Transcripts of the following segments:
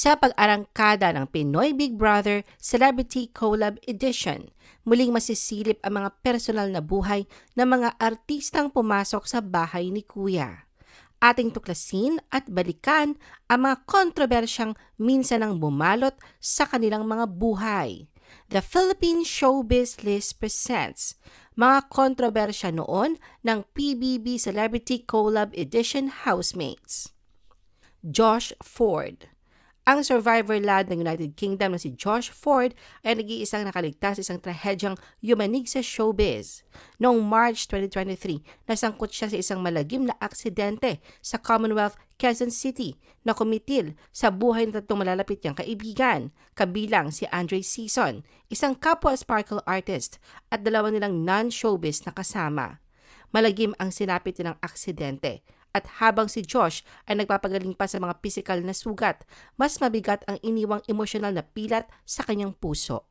sa pag-arangkada ng Pinoy Big Brother Celebrity Collab Edition. Muling masisilip ang mga personal na buhay ng mga artistang pumasok sa bahay ni Kuya. Ating tuklasin at balikan ang mga kontrobersyang minsan ang bumalot sa kanilang mga buhay. The Philippine Showbiz List presents mga kontrobersya noon ng PBB Celebrity Collab Edition housemates. Josh Ford ang survivor lad ng United Kingdom na si Josh Ford ay nag-iisang nakaligtas sa isang trahedyang yumanig sa showbiz. Noong March 2023, nasangkot siya sa isang malagim na aksidente sa Commonwealth, Quezon City na kumitil sa buhay ng tatlong malalapit niyang kaibigan, kabilang si Andre Season, isang kapwa sparkle artist at dalawa nilang non-showbiz na kasama. Malagim ang sinapit nilang aksidente at habang si Josh ay nagpapagaling pa sa mga pisikal na sugat, mas mabigat ang iniwang emosyonal na pilat sa kanyang puso.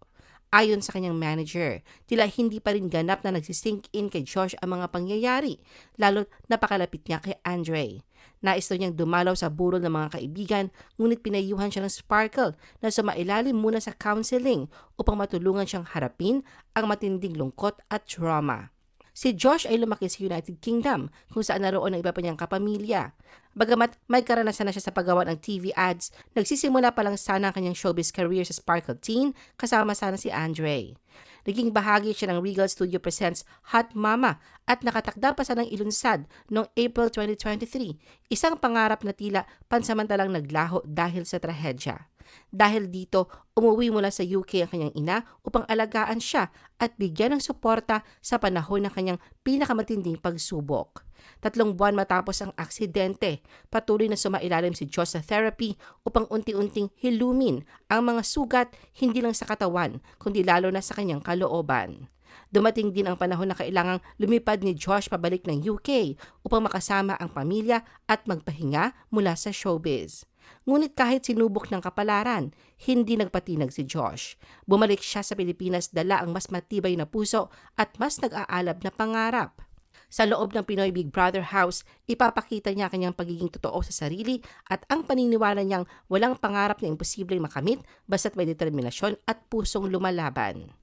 Ayon sa kanyang manager, tila hindi pa rin ganap na nagsisink in kay Josh ang mga pangyayari, lalo't napakalapit niya kay Andre. Nais daw niyang dumalaw sa burol ng mga kaibigan, ngunit pinayuhan siya ng Sparkle na sumailalim muna sa counseling upang matulungan siyang harapin ang matinding lungkot at trauma. Si Josh ay lumaki sa United Kingdom kung saan naroon ang iba pa niyang kapamilya. Bagamat may karanasan na siya sa paggawa ng TV ads, nagsisimula pa lang sana ang kanyang showbiz career sa Sparkle Teen kasama sana si Andre. Naging bahagi siya ng Regal Studio Presents Hot Mama at nakatakda pa sa ng ilunsad noong April 2023, isang pangarap na tila pansamantalang naglaho dahil sa trahedya. Dahil dito, umuwi mula sa UK ang kanyang ina upang alagaan siya at bigyan ng suporta sa panahon ng kanyang pinakamatinding pagsubok. Tatlong buwan matapos ang aksidente, patuloy na sumailalim si Diyos sa therapy upang unti-unting hilumin ang mga sugat hindi lang sa katawan, kundi lalo na sa kanyang kalooban. Dumating din ang panahon na kailangang lumipad ni Josh pabalik ng UK upang makasama ang pamilya at magpahinga mula sa showbiz. Ngunit kahit sinubok ng kapalaran, hindi nagpatinag si Josh. Bumalik siya sa Pilipinas dala ang mas matibay na puso at mas nag-aalab na pangarap. Sa loob ng Pinoy Big Brother House, ipapakita niya kanyang pagiging totoo sa sarili at ang paniniwala niyang walang pangarap na imposibleng makamit basta't may determinasyon at pusong lumalaban.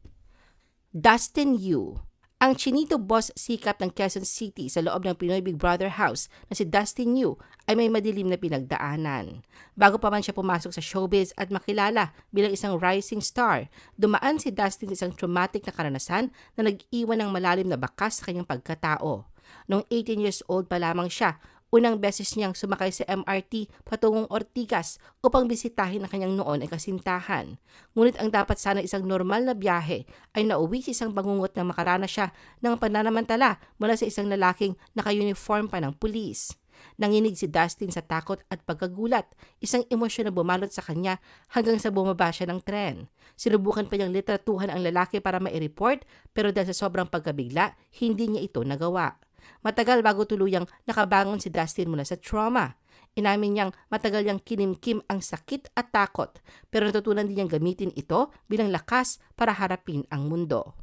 Dustin Yu ang chinito boss sikap ng Quezon City sa loob ng Pinoy Big Brother House na si Dustin Yu ay may madilim na pinagdaanan. Bago pa man siya pumasok sa showbiz at makilala bilang isang rising star, dumaan si Dustin sa isang traumatic na karanasan na nag-iwan ng malalim na bakas sa kanyang pagkatao. Noong 18 years old pa lamang siya, Unang beses niyang sumakay sa MRT patungong Ortigas upang bisitahin ang kanyang noon ay kasintahan. Ngunit ang dapat sana isang normal na biyahe ay nauwi sa isang bangungot na makarana siya ng pananamantala mula sa isang lalaking naka-uniform pa ng pulis. Nanginig si Dustin sa takot at pagkagulat, isang emosyon na bumalot sa kanya hanggang sa bumaba siya ng tren. Sinubukan pa niyang litratuhan ang lalaki para ma-report pero dahil sa sobrang pagkabigla, hindi niya ito nagawa. Matagal bago tuluyang nakabangon si Dustin mula sa trauma. Inamin niyang matagal niyang kinimkim ang sakit at takot pero natutunan din niyang gamitin ito bilang lakas para harapin ang mundo.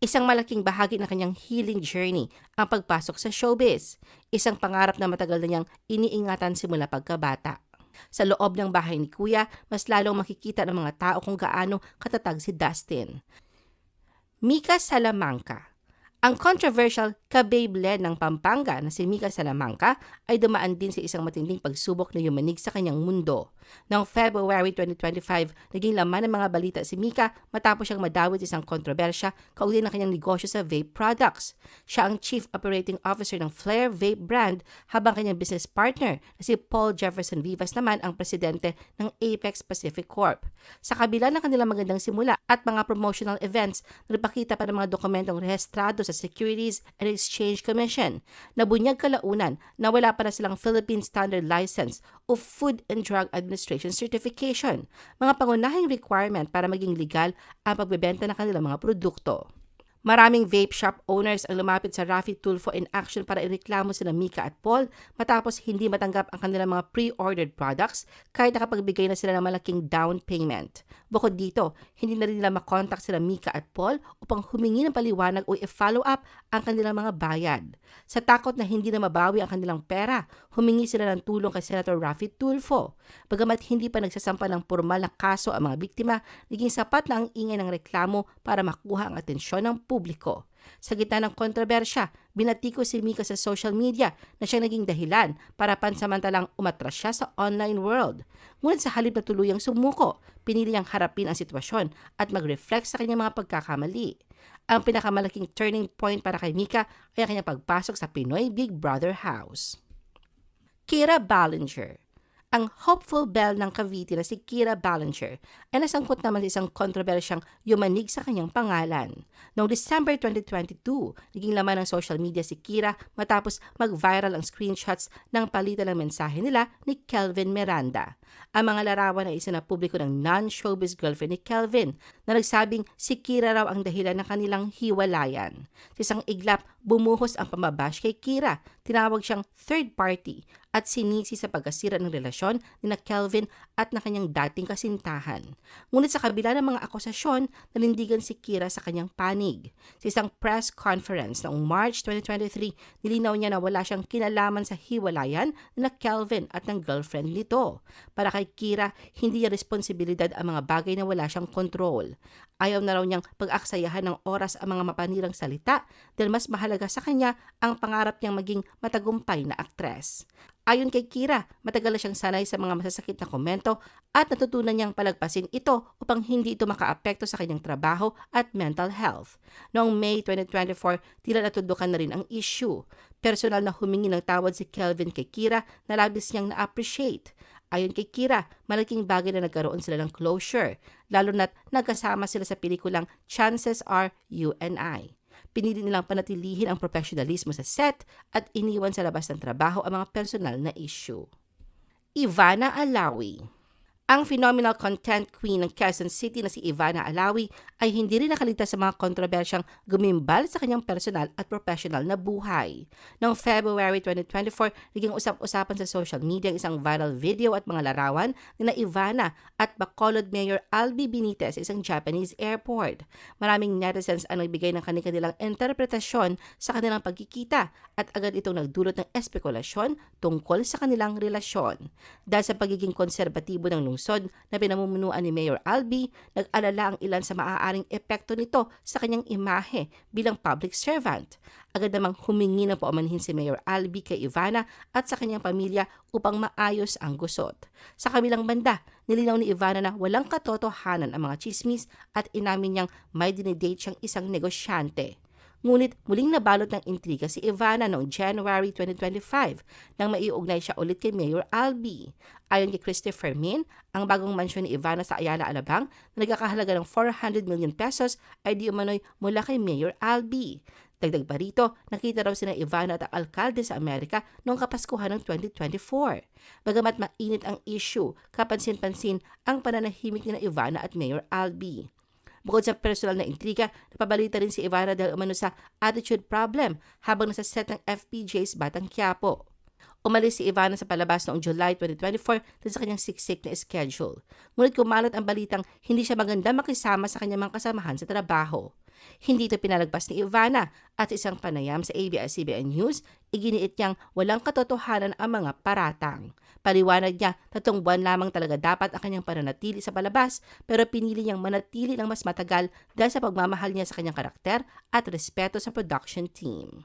Isang malaking bahagi ng kanyang healing journey ang pagpasok sa showbiz, isang pangarap na matagal na niyang iniingatan simula pagkabata. Sa loob ng bahay ni Kuya, mas lalong makikita ng mga tao kung gaano katatag si Dustin. Mika Salamanca ang controversial ka-Beyblade ng Pampanga na si Mika Salamanca ay dumaan din sa isang matinding pagsubok na yumanig sa kanyang mundo. Noong February 2025, naging laman ng mga balita si Mika matapos siyang madawit isang kontrobersya kaugnay ng kanyang negosyo sa vape products. Siya ang Chief Operating Officer ng Flair Vape brand habang kanyang business partner na si Paul Jefferson Vivas naman ang presidente ng Apex Pacific Corp. Sa kabila ng kanilang magandang simula at mga promotional events, nagpakita pa ng mga dokumentong rehistrado sa Securities and Exchange Commission na bunyag kalaunan na wala pa na silang Philippine Standard License o Food and Drug Administration Certification, mga pangunahing requirement para maging legal ang pagbebenta ng kanilang mga produkto. Maraming vape shop owners ang lumapit sa Rafi Tulfo in action para ireklamo sila Mika at Paul matapos hindi matanggap ang kanilang mga pre-ordered products kahit nakapagbigay na sila ng malaking down payment. Bukod dito, hindi na rin nila makontak sila Mika at Paul upang humingi ng paliwanag o i-follow up ang kanilang mga bayad. Sa takot na hindi na mabawi ang kanilang pera, humingi sila ng tulong kay Senator Rafi Tulfo. Bagamat hindi pa nagsasampa ng formal na kaso ang mga biktima, naging sapat na ang ingay ng reklamo para makuha ang atensyon ng publiko. Sa gitna ng kontrobersya, binatiko si Mika sa social media na siya naging dahilan para pansamantalang umatras siya sa online world. Ngunit sa halip na tuluyang sumuko, pinili niyang harapin ang sitwasyon at mag-reflect sa kanyang mga pagkakamali. Ang pinakamalaking turning point para kay Mika ay ang kanyang pagpasok sa Pinoy Big Brother House. Kira Ballinger ang hopeful belle ng Cavite na si Kira Ballinger ay nasangkot naman sa isang kontrobersyang yumanig sa kanyang pangalan. Noong December 2022, naging laman ng social media si Kira matapos mag-viral ang screenshots ng palitan ng mensahe nila ni Kelvin Miranda. Ang mga larawan ay isa na publiko ng non-showbiz girlfriend ni Kelvin na nagsabing si Kira raw ang dahilan ng kanilang hiwalayan. Sa isang iglap, bumuhos ang pamabash kay Kira. Tinawag siyang third party at sinisi sa pagkasira ng relasyon ni na Kelvin at na kanyang dating kasintahan. Ngunit sa kabila ng mga akusasyon, nalindigan si Kira sa kanyang panig. Sa isang press conference noong March 2023, nilinaw niya na wala siyang kinalaman sa hiwalayan ni na Kelvin at ng girlfriend nito. Para kay Kira, hindi niya responsibilidad ang mga bagay na wala siyang kontrol. Ayaw na raw niyang pag-aksayahan ng oras ang mga mapanirang salita dahil mas mahalaga sa kanya ang pangarap niyang maging matagumpay na aktres. Ayon kay Kira, matagal na siyang sanay sa mga masasakit na komento at natutunan niyang palagpasin ito upang hindi ito makaapekto sa kanyang trabaho at mental health. Noong May 2024, tila natudukan na rin ang issue. Personal na humingi ng tawad si Kelvin kay Kira na labis niyang na-appreciate. Ayon kay Kira, malaking bagay na nagkaroon sila ng closure, lalo na't nagkasama sila sa pelikulang Chances Are You and I. Pinili nilang panatilihin ang professionalismo sa set at iniwan sa labas ng trabaho ang mga personal na issue. Ivana Alawi ang phenomenal content queen ng Quezon City na si Ivana Alawi ay hindi rin nakaligtas sa mga kontrobersyang gumimbal sa kanyang personal at professional na buhay. Noong February 2024, naging usap-usapan sa social media ang isang viral video at mga larawan ni na Ivana at Bacolod Mayor Albi Benitez sa isang Japanese airport. Maraming netizens ang nagbigay ng kanilang interpretasyon sa kanilang pagkikita at agad itong nagdulot ng espekulasyon tungkol sa kanilang relasyon. Dahil sa pagiging konserbatibo ng lungsod, lungsod na pinamumunuan ni Mayor Albi, nag-alala ang ilan sa maaaring epekto nito sa kanyang imahe bilang public servant. Agad namang humingi ng paumanhin si Mayor Albi kay Ivana at sa kanyang pamilya upang maayos ang gusot. Sa kabilang banda, nilinaw ni Ivana na walang katotohanan ang mga chismis at inamin niyang may dinidate siyang isang negosyante. Ngunit muling nabalot ng intriga si Ivana noong January 2025 nang maiugnay siya ulit kay Mayor Albi. Ayon kay Christopher Min, ang bagong mansyon ni Ivana sa Ayala, Alabang na nagkakahalaga ng 400 million pesos ay di umano'y mula kay Mayor Albi. Dagdag pa rito, nakita raw sina Ivana at ang alkalde sa Amerika noong Kapaskuhan ng 2024. Bagamat mainit ang issue, kapansin-pansin ang pananahimik ni na Ivana at Mayor Albi. Bukod sa personal na intriga, napabalita rin si Ivana dahil umano sa attitude problem habang nasa set ng FPJ's Batang Quiapo. Umalis si Ivana sa palabas noong July 2024 dahil sa kanyang siksik na schedule. Ngunit kumalat ang balitang hindi siya maganda makisama sa kanyang mga kasamahan sa trabaho. Hindi ito pinalagpas ni Ivana at isang panayam sa ABS-CBN News, iginiit niyang walang katotohanan ang mga paratang. Paliwanag niya, tatlong buwan lamang talaga dapat ang kanyang pananatili sa palabas pero pinili niyang manatili ng mas matagal dahil sa pagmamahal niya sa kanyang karakter at respeto sa production team.